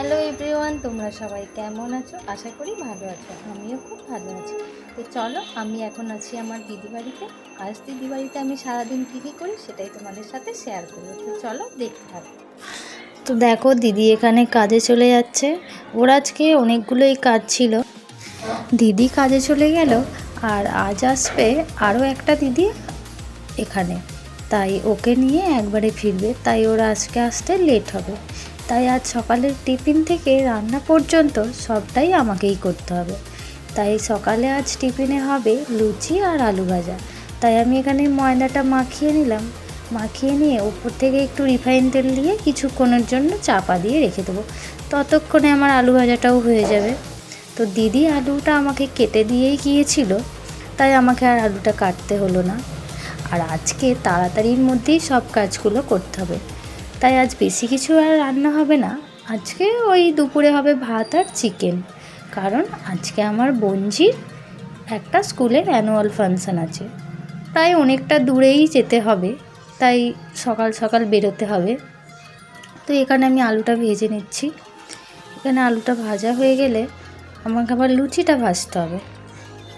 Hello everyone, তোমরা সবাই কেমন আছো? আশা করি ভালো আছো, আমিও খুব ভালো আছি। তো চলো, আমি এখন আছি আমার দিদি বাড়িতে আজ দিদি বাড়িতে আমি সারাদিন কী কী করি সেটাই তোমাদের সাথে শেয়ার করব। তো চলো, দেখতে থাকো। তো দেখো, দিদি এখানে কাজে চলে যাচ্ছে। ওর আজকে অনেকগুলোই কাজ ছিল। দিদি কাজে চলে গেল আর আজ আসবে আরও একটা দিদি এখানে। তাই ওকে নিয়ে একবারে ফিরবে। তাই ওরা আজকে আসতে লেট হবে। তাই আজ সকালের টিফিন থেকে রান্না পর্যন্ত সবটাই আমাকেই করতে হবে। তাই সকালে আজ টিফিনে হবে লুচি আর আলু ভাজা। তাই আমি এখানে ময়দাটা মাখিয়ে নিলাম। মাখিয়ে নিয়ে উপর থেকে একটু রিফাইন তেল দিয়ে কিছুক্ষণের জন্য চাপা দিয়ে রেখে দেবো। ততক্ষণে আমার আলু ভাজাটাও হয়ে যাবে। তো দিদি আলুটা আমাকে কেটে দিয়েই গিয়েছিল, তাই আমাকে আর আলুটা কাটতে হলো না। আর আজকে তাড়াতাড়ির মধ্যেই সব কাজগুলো করতে হবে। তাই আজ বেশি কিছু আর রান্না হবে না। আজকে ওই দুপুরে হবে ভাত আর চিকেন। কারণ আজকে আমার বোনজির একটা স্কুলের অ্যানুয়াল ফাংশান আছে। তাই অনেকটা দূরেই যেতে হবে। তাই সকাল সকাল বেরোতে হবে। তো এখানে আমি আলুটা ভেজে নিচ্ছি। এখানে আলুটা ভাজা হয়ে গেলে আমাকে আবার লুচিটা ভাজতে হবে।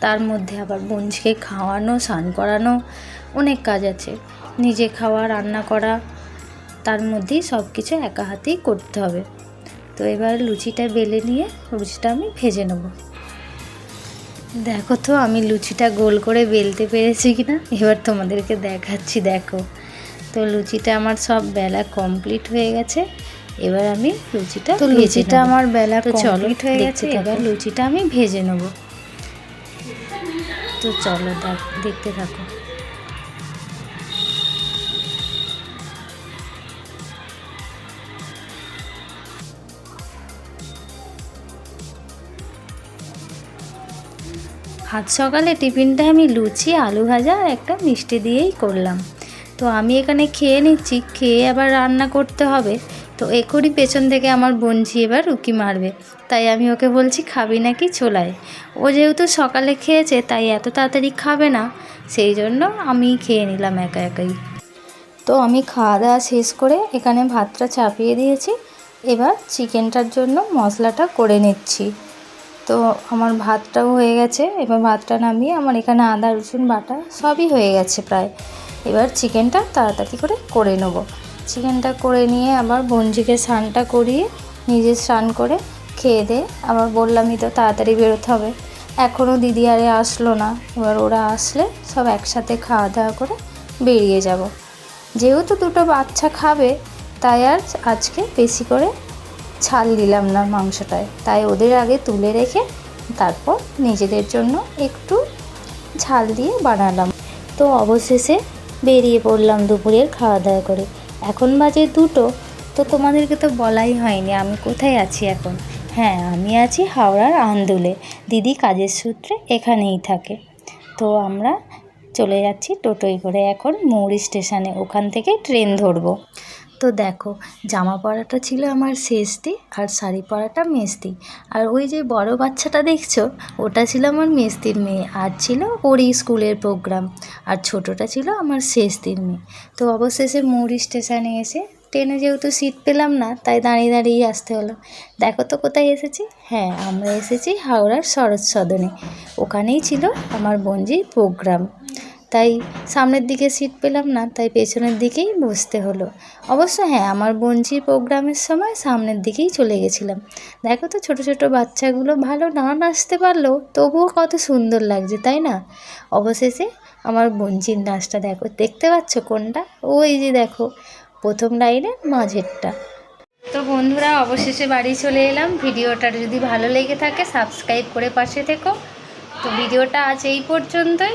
তার মধ্যে আবার বোনঝিকে খাওয়ানো, স্নান করানো অনেক কাজ আছে। নিজে খাওয়া, রান্না করা তার মধ্যেই সব কিছু একা হাতেই করতে হবে। তো এবার লুচিটা বেলে নিয়ে লুচিটা আমি ভেজে নেব। দেখো তো আমি লুচিটা গোল করে বেলতে পেরেছি কি না এবার তোমাদেরকে দেখাচ্ছি দেখো। তো লুচিটা আমার সব বেলা কমপ্লিট হয়ে গেছে। এবার আমি লুচিটা তো লুচিটা আমার বেলা তো চলো হয়ে গেছে এবার লুচিটা আমি ভেজে নেব। তো চলো দেখ দেখতে থাকো। আজ সকালে টিফিনটা আমি লুচি, আলু ভাজা, একটা মিষ্টি দিয়েই করলাম। তো আমি এখানে খেয়ে নিচ্ছি, খেয়ে আবার রান্না করতে হবে। তো এখনই পেছন থেকে আমার বোনঝি এবার উকি মারবে। তাই আমি ওকে বলছি, খাবি নাকি চোলায় ও যেহেতু সকালে খেয়েছে, তাই এত তাড়াতাড়ি খাবে না। সেই জন্য আমি খেয়ে নিলাম একা একাই। তো আমি খাওয়া দাওয়া শেষ করে এখানে ভাতটা চাপিয়ে দিয়েছি। এবার চিকেনটার জন্য মশলাটা করে নিচ্ছি। তো আমার ভাতটাও হয়ে গেছে। এবার ভাতটা নামিয়ে আমার এখানে আদা, রসুন, বাটা সবই হয়ে গেছে প্রায়। এবার চিকেনটা তাড়াতাড়ি করে করে নেব। চিকেনটা করে নিয়ে আবার বঞ্জিকে স্নানটা করিয়ে নিজে স্নান করে খেয়ে দিয়ে আবার বললামই তো তাড়াতাড়ি বেরোতে হবে। এখনও দিদি আরে আসলো না। এবার ওরা আসলে সব একসাথে খাওয়া দাওয়া করে বেরিয়ে যাব। যেহেতু দুটো বাচ্চা খাবে, তাই আর আজকে বেশি করে ছাল দিলাম না মাংসটায়। তাই ওদের আগে তুলে রেখে তারপর নিজেদের জন্য একটু ছাল দিয়ে বানালাম। তো অবশেষে বেরিয়ে পড়লাম দুপুরের খাওয়া দাওয়া করে। এখন বাজে দুটো, তো তোমাদেরকে তো বলাই হয়নি আমি কোথায় আছি এখন? হ্যাঁ আমি আছি হাওড়ার আন্দুলে। দিদি কাজের সূত্রে এখানেই থাকে। তো আমরা চলে যাচ্ছি টোটোয় করে। এখন মৌরি স্টেশনে। ওখান থেকে ট্রেন ধরবো। তো দেখো, জামা পরাটা ছিল আমার শেষদি আর শাড়ি পরাটা মেজদি আর ওই যে বড় বাচ্চাটা দেখছ, ওটা ছিল আমার মেজদির মেয়ে আর ছিল ওরই স্কুলের প্রোগ্রাম আর ছোটোটা ছিল আমার শেষদির মেয়ে। তো অবশেষে মৌরি স্টেশনে এসে ট্রেনে যেহেতু সিট পেলাম না, তাই দাঁড়িয়ে দাঁড়িয়ে আসতে হলো। দেখো তো কোথায় এসেছি? হ্যাঁ আমরা এসেছি হাওড়ার শরৎ সদনে। ওখানেই ছিল আমার বঞ্জির প্রোগ্রাম তাই সামনের দিকে সিট পেলাম না, তাই পেছনের দিকেই বসতে হলো। অবশ্য হ্যাঁ আমার বঞ্চির প্রোগ্রামের সময় সামনের দিকেই চলে গেছিলাম। দেখো তো ছোট ছোট বাচ্চাগুলো ভালো না নাচতে পারলেও তবুও কত সুন্দর লাগছে, তাই না? অবশেষে আমার বঞ্চির নাচটা দেখো, দেখতে পাচ্ছ কোনটা? ওই যে দেখো, প্রথম লাইনের মাঝেরটা। তো বন্ধুরা, অবশেষে বাড়ি চলে এলাম। ভিডিওটা যদি ভালো লেগে থাকে সাবস্ক্রাইব করে পাশে থেকো। তো ভিডিওটা আজ এই পর্যন্তই।